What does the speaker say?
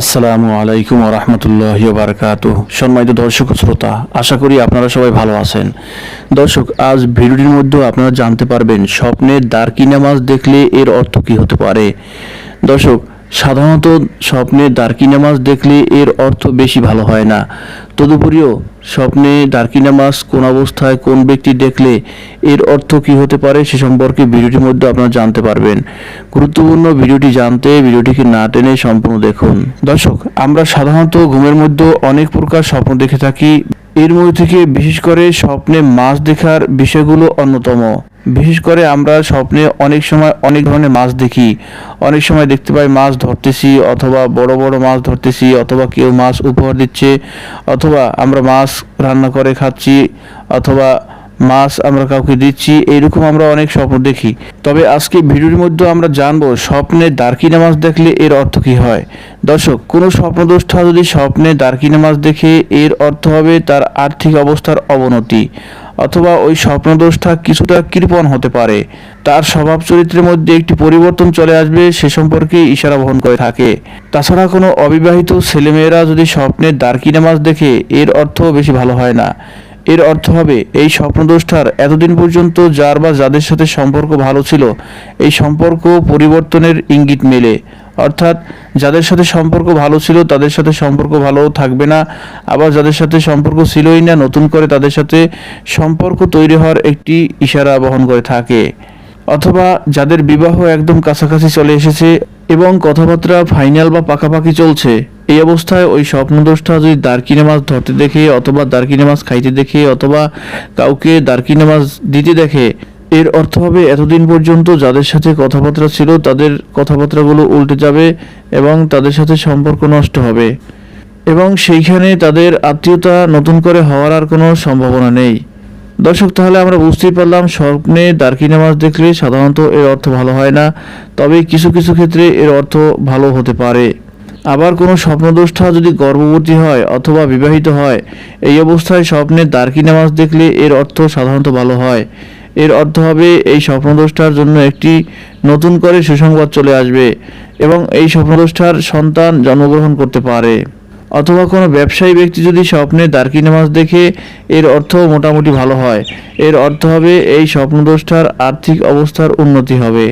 আসসালামু আলাইকুম রহমতুল্লাহ বারকাত সম্মানিত দর্শক শ্রোতা, আশা করি আপনারা সবাই ভালো আছেন। দর্শক, আজ ভিডিওটির মধ্যে আপনারা জানতে পারবেন, স্বপ্নের দারকি নামাজ দেখলে এর অর্থ কী হতে পারে। দর্শক সাধারণত স্বপ্নে দারকি নামাজ দেখলে এর অর্থ বেশি ভালো হয় না। তদুপরিও স্বপ্নে দারকি নামাজ কোন অবস্থায় কোন ব্যক্তি দেখলে এর অর্থ কী হতে পারে সে সম্পর্কে ভিডিওটির মধ্যে আপনারা জানতে পারবেন। গুরুত্বপূর্ণ ভিডিওটি জানতে ভিডিওটিকে না টেনে সম্পূর্ণ দেখুন। দর্শক, আমরা সাধারণত ঘুমের মধ্যে অনেক প্রকার স্বপ্ন দেখে থাকি। এর মধ্যে থেকে বিশেষ করে স্বপ্নে মাছ দেখার বিষয়গুলো অন্যতম। বিশেষ করে আমরা স্বপ্নে অনেক সময় অনেক ধরনের মাছ দেখি। অনেক সময় দেখতে পাই মাছ ধরতেছি অথবা বড় বড় মাছ ধরতেছি অথবা কেউ মাছ উপহার দিচ্ছে অথবা আমরা মাছ রান্না করে খাচ্ছি অথবা মাছ আমরা কাউকে দিচ্ছি এইরকম আমরা অনেক স্বপ্ন দেখি। তবে আজকে ভিডিওর মধ্যে আমরা জানব স্বপ্নে দারকি মাছ দেখলে এর অর্থ কী হয়? দর্শক, কোনো স্বপ্নদোষ্ঠা যদি স্বপ্নে দারকি মাছ দেখে এর অর্থ হবে তার আর্থিক অবস্থার অবনতি। অথবা ওই স্বপ্নদোষটা কিছুটা কৃপণ হতে পারে। তার স্বভাব চরিত্রের মধ্যে একটি পরিবর্তন চলে আসবে, সে সম্পর্কে ইশারা বহন করে থাকে। তাছাড়া কোনো অবিবাহিত ছেলেমেয়েরা যদি স্বপ্নের দারকি নামাজ দেখে, এর অর্থ বেশি ভালো হয় না। এর অর্থ হবে, এই স্বপ্নদ্রষ্টার এতদিন পর্যন্ত যার বা যাদের সাথে সম্পর্ক ভালো ছিল, এই সম্পর্ক পরিবর্তনের ইঙ্গিত মেলে। অর্থাৎ, যাদের সাথে সম্পর্ক ভালো ছিল, তাদের সাথে সম্পর্ক ভালো থাকবে না। আবার যাদের সাথে সম্পর্ক ছিলই না, নতুন করে তাদের সাথে সম্পর্ক তৈরি হওয়ার একটি ইশারা বহন করে থাকে। অথবা যাদের বিবাহ একদম কাছাকাছি চলে এসেছে এবং কথাবার্তা ফাইনাল বা পাকাপাকি চলছে, এই অবস্থায় ওই স্বপ্নদোষটা যদি দারকিনে মাছ ধরতে দেখে অথবা দারকিনে মাছ খাইতে দেখে অথবা কাউকে দারকিনে মাছ দিতে দেখে, এর অর্থ হবে এতদিন পর্যন্ত যাদের সাথে কথাবার্তা ছিল তাদের কথাবার্তাগুলো উল্টে যাবে এবং তাদের সাথে সম্পর্ক নষ্ট হবে। এবং সেইখানে তাদের আত্মীয়তা নতুন করে হওয়ার আর কোনো সম্ভাবনা নেই। দর্শক, তাহলে আমরা বুঝতেই পারলাম, স্বপ্নে দারকি নামাজ দেখলে সাধারণত এর অর্থ ভালো হয় না, তবে কিছু কিছু ক্ষেত্রে এর অর্থ ভালো হতে পারে। আবার কোনো স্বপ্নদোষ্ঠা যদি গর্ভবতী হয় অথবা বিবাহিত হয়, এই অবস্থায় স্বপ্নে দারকি নামাজ দেখলে এর অর্থ সাধারণত ভালো হয়। এর অর্থ হবে, এই স্বপ্নদোষ্ঠার জন্য একটি নতুন করে সুসংবাদ চলে আসবে এবং এই স্বপ্নদোষ্ঠার সন্তান জন্মগ্রহণ করতে পারে। অথবা কোনো ব্যবসায়ী ব্যক্তি যদি স্বপ্নে দার্কিনে মাছ দেখে, এর অর্থ মোটামুটি ভালো হয়। এর অর্থ হবে, এই স্বপ্নদ্রষ্টার আর্থিক অবস্থার উন্নতি হবে।